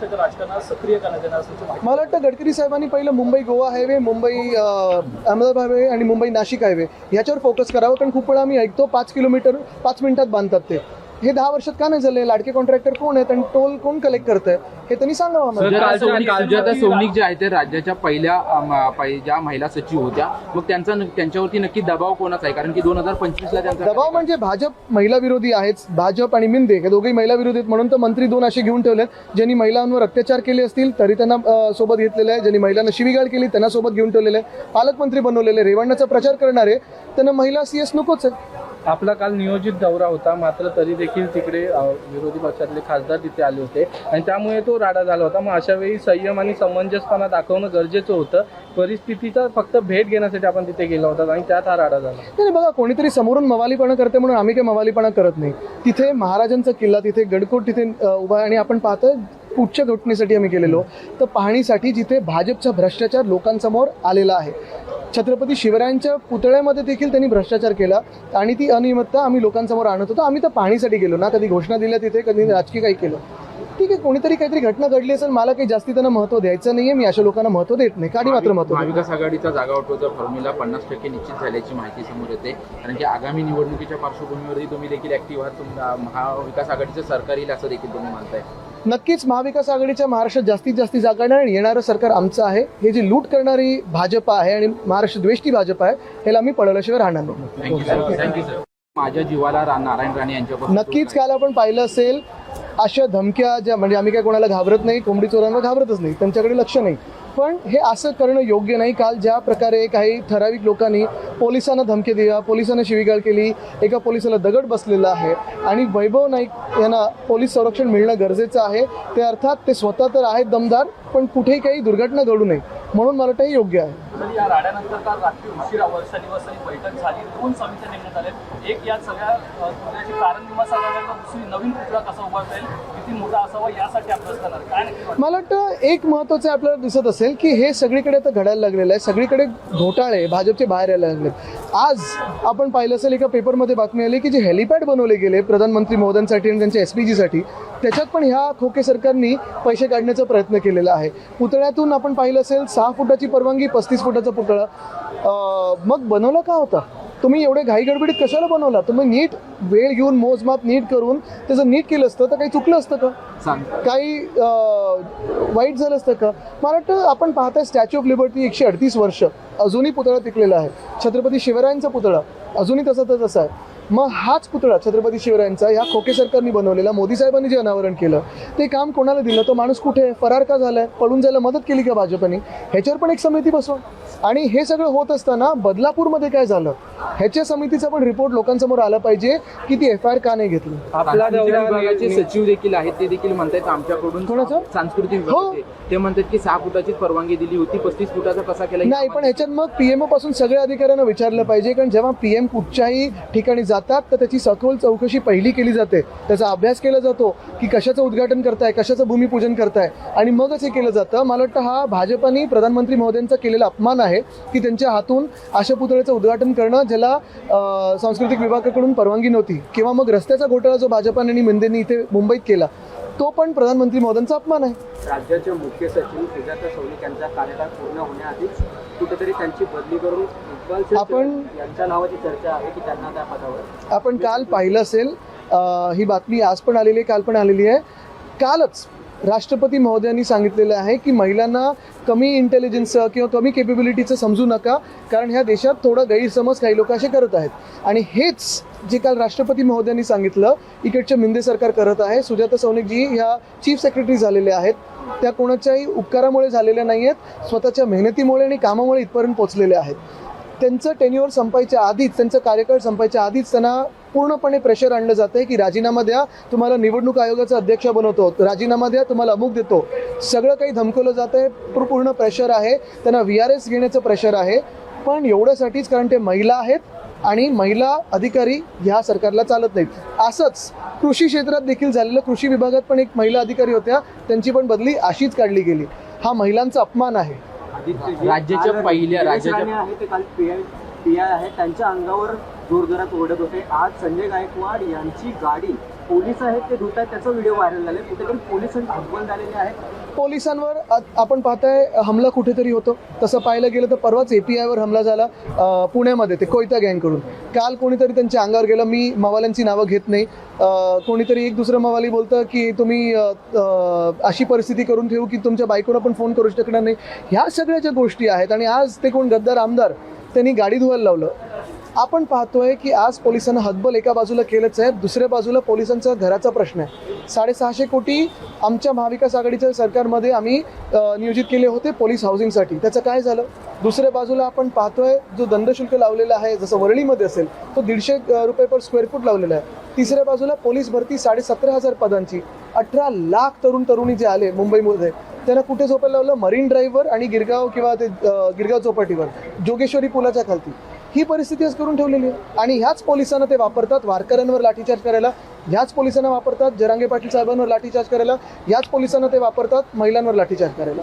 महाराष्ट्राच्या राजकारणात सक्रिय करण्यात येणार असल्याची मला वाटतं गडकरी साहेबांनी पहिलं मुंबई गोवा हायवे मुंबई अहमदाबाद हायवे आणि मुंबई नाशिक हायवे ह्याच्यावर फोकस करावं कारण खूप वेळा आम्ही ऐकतो पाच किलोमीटर पाच मिनिटात बांधतात ते. हे दहा वर्षात का नाही झाले? लाडके कॉन्ट्रॅक्टर कोण आहेत आणि टोल कोण कलेक्ट करतंय? हे त्यांनी सांगावं कालच्या- सौनिक कालच्या- सुजाता सौनिक ज्या आहेत त्या राज्याच्या पहिल्या ज्या महिला सचिव होत्या मग त्यांचा त्यांच्यावरती नक्की दबाव कोणाचा आहे? कारण की दोन हजार पंचवीस ला त्यांचा दबाव म्हणजे भाजप महिला विरोधी आहेच. भाजप आणि मिंदे हे दोघेही महिला विरोधी आहेत म्हणून तर मंत्री दोन असे घेऊन ठेवलेत ज्यांनी महिलांवर अत्याचार केले असतील तरी त्यांना सोबत घेतलेलं आहे. ज्यांनी महिलांना शिवीगाळ केली त्यांना सोबत घेऊन ठेवलेलं आहे. पालकमंत्री बनवलेले रेवण्णाचा प्रचार करणारे त्यांना महिला सी एस नकोच आहे आपला काल नियोजित दौरा होता मात्र तरी देखील तिकडे विरोधी पक्षातले खासदार तिथे आले होते. आणि त्यामुळे तो राडा झाला होता. मग अशा वेळी संयम आणि समंजसपणा दाखवणं गरजेचं होतं. परिस्थितीचा फक्त भेट घेण्यासाठी आपण तिथे गेलो होता आणि त्यात हा राडा झाला. नाही बघा कोणीतरी समोरून मवालीपणा करते म्हणून आम्ही काही मवालीपणा करत नाही. तिथे महाराजांचा किल्ला तिथे गडकोट तिथे उभा आहे आणि आपण पाहतो पुढच्या घटनेसाठी आम्ही गेलेलो. तर पाहणीसाठी जिथे भाजपचा भ्रष्टाचार लोकांसमोर आलेला आहे छत्रपती शिवरायांच्या पुतळ्यामध्ये देखील त्यांनी भ्रष्टाचार केला आणि ती अनियमितता आम्ही लोकांसमोर आणत होतो. आम्ही तर पाहणीसाठी गेलो ना कधी घोषणा दिल्या तिथे कधी राजकीय काही केलं. कोणीतरी काहीतरी घटना घडली असेल मला काही जास्ती त्यांना महत्त्व द्यायचं नाहीये मी अशा लोकांना महत्त्व देत नाही. काढी मात्र महत्त्व देतो. महाविकास आघाडीचा जागा वाटोचा फॉर्म्युला पन्नास टक्के निश्चित झाल्याची माहिती समोर येते. कारण की आगामी निवडणुकीच्या पार्श्वभूमीवरती तुम्ही देखील ऍक्टिव्ह आहात. तुम- महाविकास आघाडीचं सरकार येईल असं देखील तुम्ही मानताय. नक्कीच महाविकास आघाडीच्या महाराष्ट्रात जास्तीत जास्त जागा आणि येणारं सरकार आमचं आहे. हे जी लूट करणारी भाजप आहे आणि महाराष्ट्र द्वेष्टी भाजप आहे ह्याला आम्ही पळवल्याशिवाय राहणार नाही. माझ्या जीवाला नारायण राणे यांच्यापासून नक्कीच काल आपण पाहिलं असेल अशा धमक्या ज्या म्हणजे आम्ही काय कोणाला घाबरत नाही कोंबडी चोरांना घाबरतच नाही. त्यांच्याकडे लक्ष नाही. पण हे असं करणं योग्य नाही. काल ज्या प्रकारे काही ठराविक लोकांनी पोलिसांना धमकी दिल्या पोलिसांना शिवीगाळ केली एका पोलिसाला दगड बसलेला आहे आणि वैभव नाईक यांना पोलीस संरक्षण मिळणं गरजेचं आहे. ते अर्थात ते स्वतः तर आहेत दमदार पण कुठेही काही दुर्घटना घडू नये. म्हणून मला वाटतं हे योग्य आहे. तर या राड्यानंतर काल रात्री उशिरा वर्षा दिवस बैठक झाली. दोन समित्या नेमण्यात आल्या. एक या सगळ्या अ, कारण मीमांसा करण्याचा दुसरी नवीन पुतळा कसा उभारता येईल किती मोठा असावा यासाठी अभ्यास करणार काय नाही मला वाटतं एक महत्त्वाचं आपल्याला दिसत असेल की हे सगळीकडे आता घडायला लागलेलं आहे. सगळीकडे घोटाळे भाजपचे बाहेर यायला लागलेत. आज आपण पाहिलं असेल एका पेपरमध्ये बातमी आली की जे हेलिपॅड बनवले गेले प्रधानमंत्री मोदींसाठी आणि त्यांच्या एस पी जीसाठी त्याच्यात पण ह्या खोके सरकारनी पैसे काढण्याचा प्रयत्न केलेला आहे. पुतळ्यातून आपण पाहिलं असेल सहा फुटाची परवानगी पस्तीस फुटाचा पुतळा. मग बनवला का होता? तुम्ही एवढे घाई गडबडीत कशाला बनवला? तुम्ही नीट वेळ घेऊन मोजमाप नीट करून त्याचं नीट केलं असतं तर काही चुकलं असतं का? काही वाईट झालं असतं का? मला वाटतं आपण पाहताय स्टॅच्यू ऑफ लिबर्टी एकशे अडतीस वर्ष. अजूनही पुतळा टिकलेला आहे. छत्रपती शिवरायांचा पुतळा. अजूनही तसा तर तसा आहे. मग हाच पुतळा छत्रपती शिवरायांचा ह्या खोके सरकारनी बनवलेला मोदी साहेबांनी जे अनावरण केलं ते काम कोणाला दिलं? तो माणूस कुठे आहे? फरार का झालाय? पळून जायला मदत केली का भाजपने? ह्याच्यावर पण एक समिती बसवा. आणि हे सगळं होत असताना बदलापूरमध्ये काय झालं? ह्याच्या समितीचा पण रिपोर्ट लोकांसमोर आला पाहिजे की ती एफ आय आर का नाही घेतली? आपला सांस्कृतिक दौरा विभागाचे सचिव देखील आहेत ते देखील म्हणतात आमच्याकडून कोणाचं? सांस्कृतिक हो. विभागाचे. ते म्हणतात की सहा फुटाचीच परवानगी दिली होती पस्तीस फुटाचा कसा केला? नाही पण ह्याच्यात मग पीएमओ पासून सगळ्या अधिकाऱ्यांना विचारलं पाहिजे कारण जेव्हा पीएम कुठच्याही ठिकाणी जातात तर त्याची सखोल चौकशी पहिली केली जाते. त्याचा अभ्यास केला जातो की कशाचं उद्घाटन करताय कशाचं भूमिपूजन करताय. आणि मगच हे केलं जातं. मला वाटतं हा भाजपाने प्रधानमंत्री महोदयांचा केलेला अपमान आहे की त्यांच्या हातून अशा पुतळ्याचं उद्घाटन करणं ज्याला सांस्कृतिक विभागाकडून परवानगी नव्हती. किंवा मग रस्त्याचा घोटाळा जो भाजपाने आणि मिंदेंनी इथे मुंबईत केला तो पण प्रधानमंत्री मोदींचा अपमान आहे. राज्याचे मुख्य सचिव सुजाता सौनिक यांचा कार्यकाळ पूर्ण होण्याआधीच कुठेतरी त्यांची बदली करून आपण- यांच्या नावाची चर्चा आहे की त्यांना त्या पदावर. आपण काल पाहिलं असेल ही बातमी आज पण आलेली आहे काल पण आलेली आहे. कालच राष्ट्रपती महोदयांनी सांगितलेलं आहे की महिलांना कमी इंटेलिजन्सचं किंवा कमी केपेबिलिटीचं समजू नका कारण ह्या देशात थोडा गैरसमज काही लोक असे करत आहेत. आणि हेच जे काल राष्ट्रपती महोदयांनी सांगितलं इकडचे मिंदे सरकार करत आहे सुजाता सौनिकजी ह्या चीफ सेक्रेटरी झालेल्या आहेत. त्या कोणाच्याही उपकारामुळे झालेल्या नाही आहेत स्वतःच्या मेहनतीमुळे आणि कामामुळे इथपर्यंत पोचलेल्या आहेत. त्यांचं टेन्युअर संपायच्या आधीच त्यांचं कार्यकाळ संपायच्या आधीच त्यांना पूर्णपणे प्रेशर आणलं जातं की राजीनामा द्या तुम्हाला निवडणूक आयोगाचा अध्यक्ष बनवतो राजीनामा द्या तुम्हाला अमुक देतो. सगळं काही धमकवलं जातं आहे पूर्ण प्रेशर आहे त्यांना व्ही आर एस घेण्याचं प्रेशर आहे. पण एवढ्यासाठीच कारण ते महिला आहेत आणि महिला अधिकारी ह्या सरकारला चालत नाहीत. असंच कृषी क्षेत्रात देखील झालेलं कृषी विभागात पण एक महिला अधिकारी होत्या त्यांची पण बदली अशीच काढली गेली. हा महिलांचा अपमान आहे. राज्याच्या पहिल्या- राज्याच्या- आहे ते काल पी आय पी आय आहे. त्यांच्या अंगावर जोरजोरात ओढत होते. आज संजय गायकवाड यांची गाडी पोलीस आहेत ते धुत आहेत त्याचा व्हिडिओ व्हायरल झाले कुठेतरी पोलीस हतबल झालेले आहे पोलिसांवर आपण पाहताय हमला कुठेतरी होतो. तसं पाहायला गेलं तर परवाच ए पी हमला झाला पुण्यामध्ये ते कोयता गँगकडून काल कोणीतरी त्यांच्या अंगावर गेलं मी मवाल्यांची नावं घेत नाही. कोणीतरी एक दुसरं मवाली बोलतं की तुम्ही अशी परिस्थिती करून ठेवू की तुमच्या बायकोला पण फोन करू शकणार नाही. ह्या सगळ्या ज्या गोष्टी आहेत आणि आज ते कोण गद्दार आमदार त्यांनी गाडी धुवायला लावलं. आपण पाहतोय की आज पोलिसांना हतबल एका बाजूला केलंच आहे दुसऱ्या बाजूला पोलिसांचा घराचा प्रश्न आहे. साडेसहाशे कोटी आमच्या महाविकास आघाडीच्या सरकारमध्ये आम्ही नियोजित केले होते पोलीस हाऊसिंगसाठी. त्याचं काय झालं? दुसऱ्या बाजूला आपण पाहतोय जो दंडशुल्क लावलेला आहे जसं वरळीमध्ये असेल तो दीडशे रुपये पर स्क्वेअर फूट लावलेला आहे. तिसऱ्या बाजूला पोलीस भरती साडे सतरा हजार पदांची. अठरा लाख तरुण तरुणी जे आले मुंबईमध्ये त्यांना कुठे झोपायला लावलं? मरीन ड्राईव्हवर आणि गिरगाव किंवा ते गिरगाव चौपाटीवर जोगेश्वरी पुलाच्या खालती. ही परिस्थितीच करून ठेवलेली आहे. आणि ह्याच पोलिसांना ते वापरतात वारकऱ्यांवर लाठीचार्ज करायला. ह्याच पोलिसांना वापरतात जरांगे पाटील साहेबांवर लाठीचार्ज करायला. ह्याच पोलिसांना ते वापरतात महिलांवर लाठीचार्ज करायला.